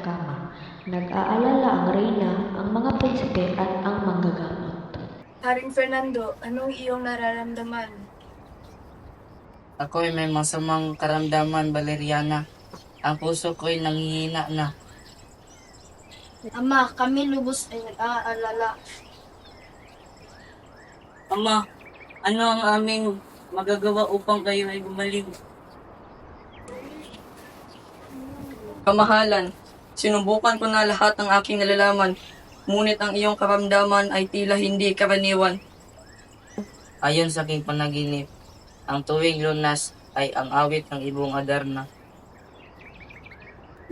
sa kama. Nag-aalala ang reyna, ang mga prinsipe at ang manggagamot. Haring Fernando, anong iyong nararamdaman? Ako'y may masamang karamdaman, Valeriana. Ang puso ko'y nanghihina na. Ama, kami lubos ay nag-aalala. Ama, ano ang aming magagawa upang kayo ay gumaling? Kamahalan, sinubukan ko na lahat ng aking nalalaman, ngunit ang iyong karamdaman ay tila hindi karaniwan. Ayon sa aking panaginip, ang tuwing lunas ay ang awit ng ibong Adarna.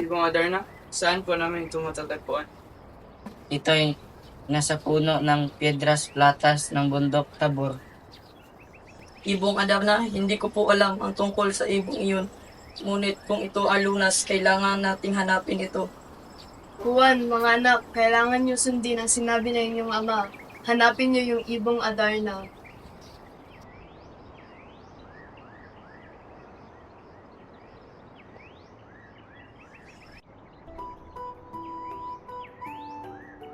Ibong Adarna, saan po namin ito matatagpuan? Ito ay nasa puno ng Piedras Platas ng bundok Tabor. Ibong Adarna, hindi ko po alam ang tungkol sa ibong iyon. Ngunit kung ito alunas, kailangan nating hanapin ito. Juan, mga anak, kailangan niyo sundin ang sinabi ng inyong ama. Hanapin niyo yung ibong Adarna.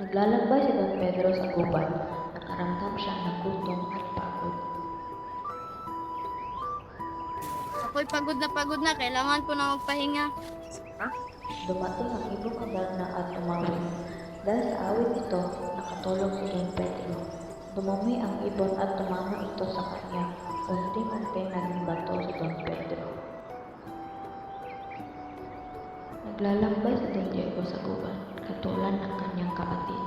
Naglalakbay si Don Pedro sa gubat. Nakaramdam siya ng gutom at pagod. Ako'y pagod na pagod na. Kailangan ko na magpahinga. Dumating ang ibong kadarna at tumawid. Dahil sa awit ito, nakatulog si Don Pedro. Dumumi ang ibon at tumama ito sa kanya. Unting-unti naging bato si Don Pedro. Naglalakbay si Don Diego sa gubat, katulad ng kanyang kapatid.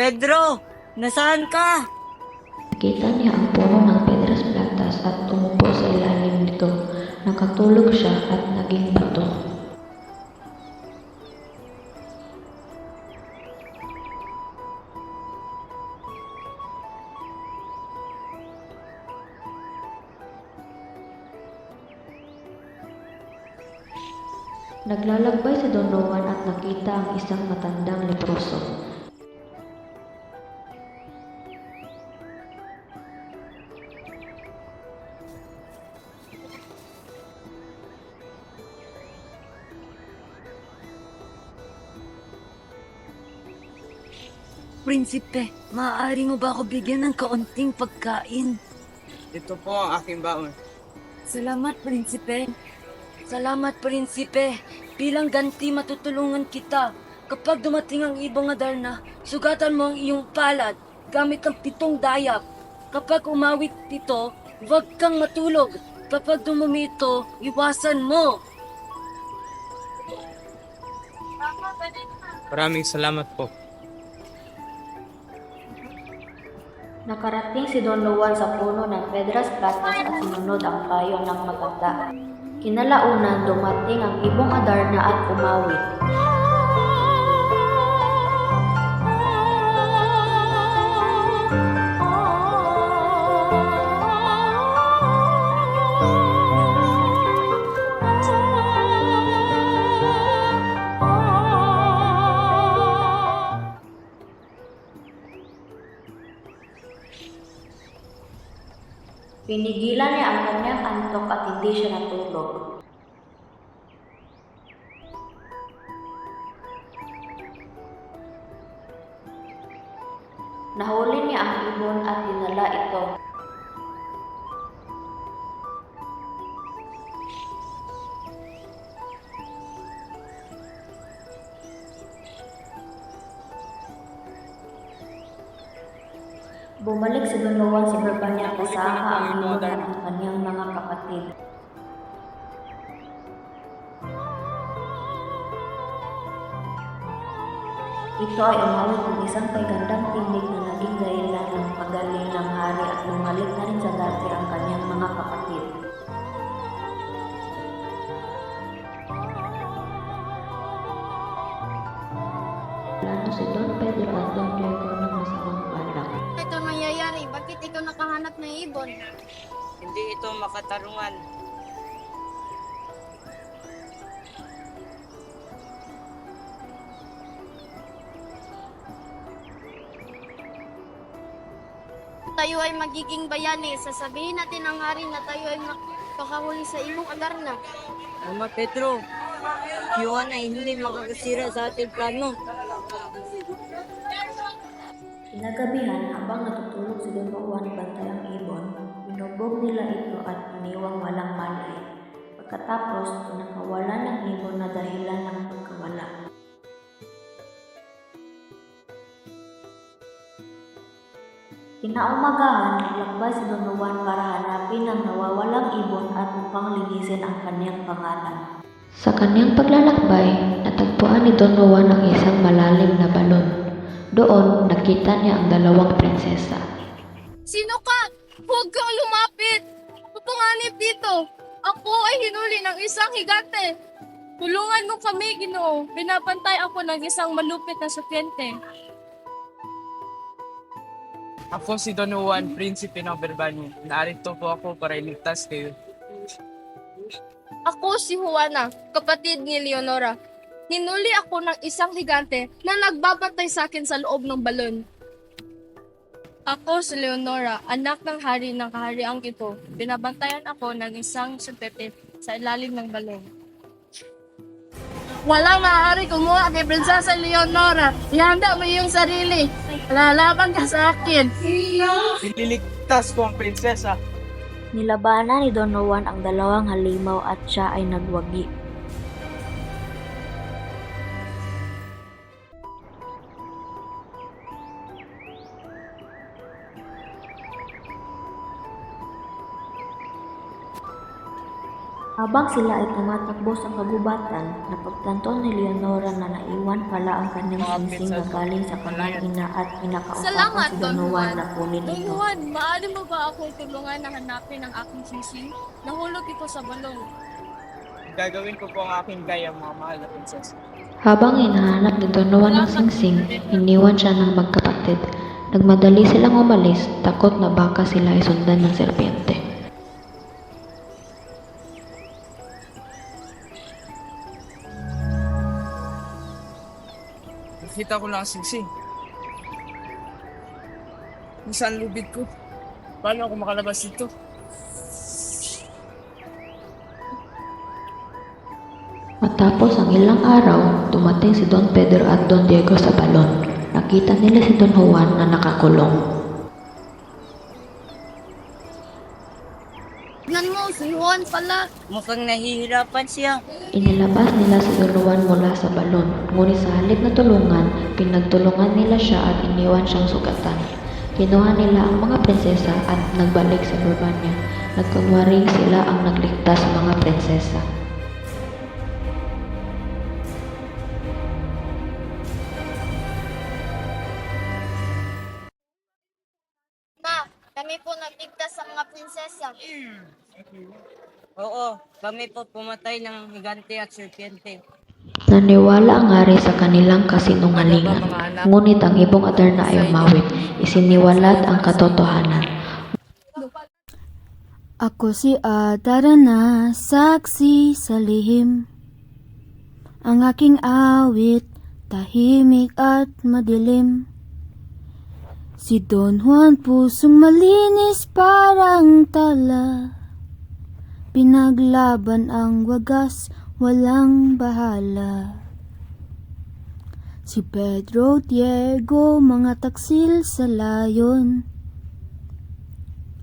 Pedro! Nasaan ka? Nakita niya ang puno ng Pedras Platas at tumupo sa ilalim nito. Nakatulog siya at naging bato. Naglalakbay si Don Juan at nakita ang isang matandang leproso. Prinsipe, maaari mo ba ako bigyan ng kaunting pagkain? Ito po ang aking baon. Salamat, Prinsipe. Salamat, Prinsipe. Bilang ganti matutulungan kita. Kapag dumating ang ibong Adarna, sugatan mo ang iyong palad gamit ang pitong dayap. Kapag umawit ito, huwag kang matulog. Kapag dumumi ito, iwasan mo. Maraming salamat po. Nakarating si Don Juan sa puno ng Pedras Platas at sinunod ang payo ng maganda. Kinalaunan dumating ang ibong Adarna at umawit. Pinigilan niya ang kanyang antok at hindi siya natulog. Nahuli niya ang ibon at dinala ito. Bumalik si Don Juan sa Barbanya kasama ang at ang kanyang mga kapatid. Ito ay umawit ng isang paigandang tinig na naging dahilan ng pagaling ng hari at bumalik na rin sa dati ang kanyang mga kapatid. Plano si Don Pedro at Don Diego ng masamang. Ito nangyayari. Bakit ikaw nakahanap ng ibon? Hindi ito makatarungan. Tayo ay magiging bayani. Sasabihin natin ang hari na tayo ay makakahuli sa imong adarna. Ama Juan ay hindi makakasira sa ating plano. Kinagabihan, habang natutulog si Don Juan bantay ang ibon, binubog nila ito at iniwang walang malay. Pagkatapos, nakawala ng ibon na dahilan ng pagkawala. Kinaumagahan, naglakbay si Don Juan para hanapin ang nawawalang ibon at upang linisin ang kanyang pangalan. Sa kanyang paglalakbay, natagpuan ni Don Juan ang isang malalim na balon. Doon, nakita niya ang dalawang prinsesa. Sino ka? Huwag kang lumapit! Pupunganib dito! Ako ay hinuli ng isang higante! Tulungan mo kami, Ginoo. Binabantay ako ng isang malupit na sukyente. Ako si Don Juan, Prinsipe ng Berbanya. Narito po ako para iligtas kayo. Ako si Juana, kapatid ni Leonora. Hinuli ako ng isang higante na nagbabantay sa akin sa loob ng balon. Ako si Leonora, anak ng hari ng kahariang ito. Binabantayan ako ng isang sumpete sa ilalim ng balon. Walang maaari kumuha kay Prinsesa Leonora. Ihanda mo iyong sarili. Lalaban ka sa akin. Ililigtas ko ang prinsesa. Nilabanan ni Don Juan ang dalawang halimaw at siya ay nagwagi. Habang sila ay tumatakbo sa kagubatan, napagtanto ni Leonora na naiwan pala ang kanyang singsing na galing sa kanyang ina at pinakausapan Salamat, si Don Don Juan na kunin Don ito. Juan, maaari mo ba ako tulungan na hanapin ang aking sising? Nahulog ito sa balong. Gagawin ko po ang aking gaya, mga mahal na prinsesa. Habang hinahanap ni Don Juan ang singsing, iniwan siya ng magkapatid. Nagmadali silang umalis, takot na baka sila ay sundan ng serpiente. Nakita ko lang ang singsing. Kung saan lubid ko? Paano ako makalabas dito? Matapos ang ilang araw, dumating si Don Pedro at Don Diego sa balon. Nakita nila si Don Juan na nakakulong. Juan pala. Mukhang nahihirapan siya. Inilabas nila si Don Juan mula sa balon, ngunit sa halip na tulungan, pinagtulungan nila siya at iniwan siyang sugatan. Kinuha nila ang mga prinsesa at nagbalik sa Burbanya. Nagkunwaring sila ang nagligtas sa mga prinsesa. Kami po nagligtas sa mga prinsesa. Oo, kami po pumatay ng higante at serpiente. Naniwala ang hari sa kanilang kasinungalingan. Ngunit ang ibong Adarna ay umawit. Isiniwalat ang katotohanan. Ako si Adarana, saksi sa lihim. Ang aking awit, tahimik at madilim. Si Don Juan pusong malinis parang tala Pinaglaban ang wagas, walang bahala. Si Pedro Diego, mga taksil sa layon.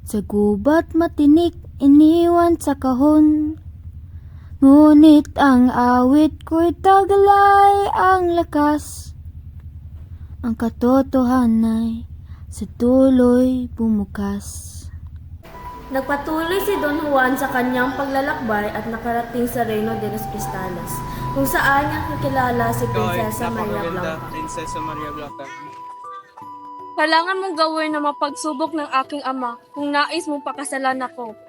Sa gubat matinik, iniwan sa kahon. Ngunit ang awit ko'y taglay ang lakas. Ang katotohanay sa tuloy bumukas Nagpatuloy si Don Juan sa kanyang paglalakbay at nakarating sa Reino de los Cristales, kung saan niya kakilala si Prinsesa Maria Blanca. Prinsesa Maria Blanca. Kailangan mong gawin na mapagsubok ng aking ama kung nais mong pakasalan ako.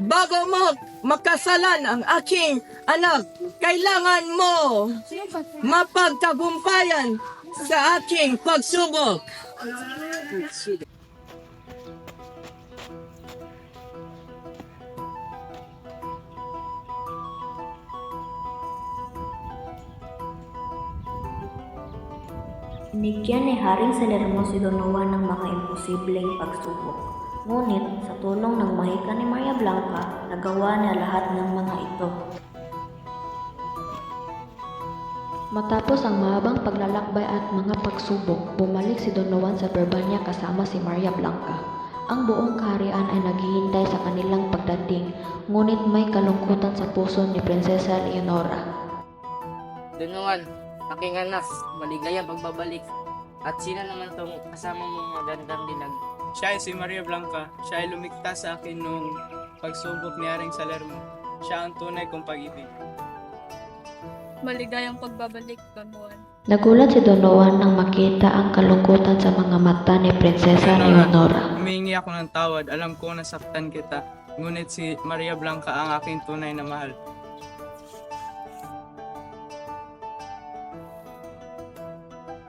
Bago mo makasalan ang aking anak, kailangan mo mapagtagumpayan sa aking pagsubok. Binigyan ni Haring Salermo si Don Juan ng mga imposibleng pagsubok. Ngunit sa tulong ng mahika ni Maria Blanca, nagawa niya lahat ng mga ito. Matapos ang mahabang paglalakbay at mga pagsubok, bumalik si Don Juan sa Berbanya kasama si Maria Blanca. Ang buong kaharian ay naghihintay sa kanilang pagdating, ngunit may kalungkutan sa puso ni Prinsesa Leonora. Dunuan, aking anak, maligayang pagbabalik. At sino naman tong kasama mong magandang dilag? Siya ay si Maria Blanca. Siya ay lumiktas sa akin noong pagsubok ni Haring Salermo. Siya ang tunay kong pag-ibig. Maligayang pagbabalik, Don Juan. Nagulat si Don Juan nang makita ang kalungkutan sa mga mata ni Prinsesa Leonora. Humingi ako ng tawad. Alam ko nasaktan kita. Ngunit si Maria Blanca ang aking tunay na mahal.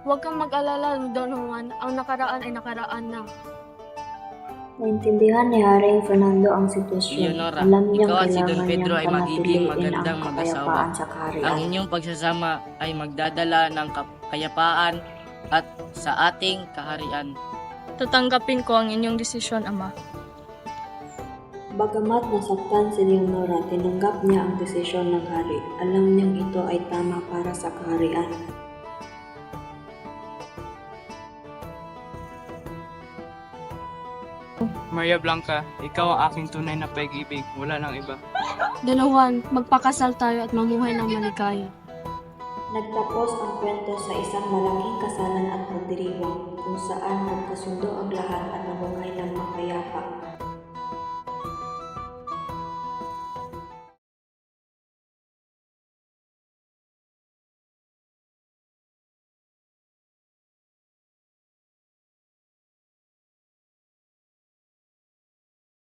Huwag kang mag-alala, Don Juan. Ang nakaraan ay nakaraan na. Naintindihan ni Haring Fernando ang sitwasyon. Leonora, Alam niyang ikaw at si Don kailangan Pedro niyang ay magiging panatiliin magandang ang mag-asawa. kapayapaan sa kaharian. Ang inyong pagsasama ay magdadala ng kapayapaan at sa ating kaharian. Tatanggapin ko ang inyong desisyon, Ama. Bagamat nasaktan si Leonora, tinanggap niya ang desisyon ng hari. Alam niyang ito ay tama para sa kaharian. Maria Blanca, ikaw ang aking tunay na pag-ibig. Wala nang iba. Juan, magpakasal tayo at mamuhay ng maligaya. Nagtapos ang kwento sa isang malaking kasalan at pagdiriwang kung saan nagkasundo ang lahat at namuhay ng mapayapa.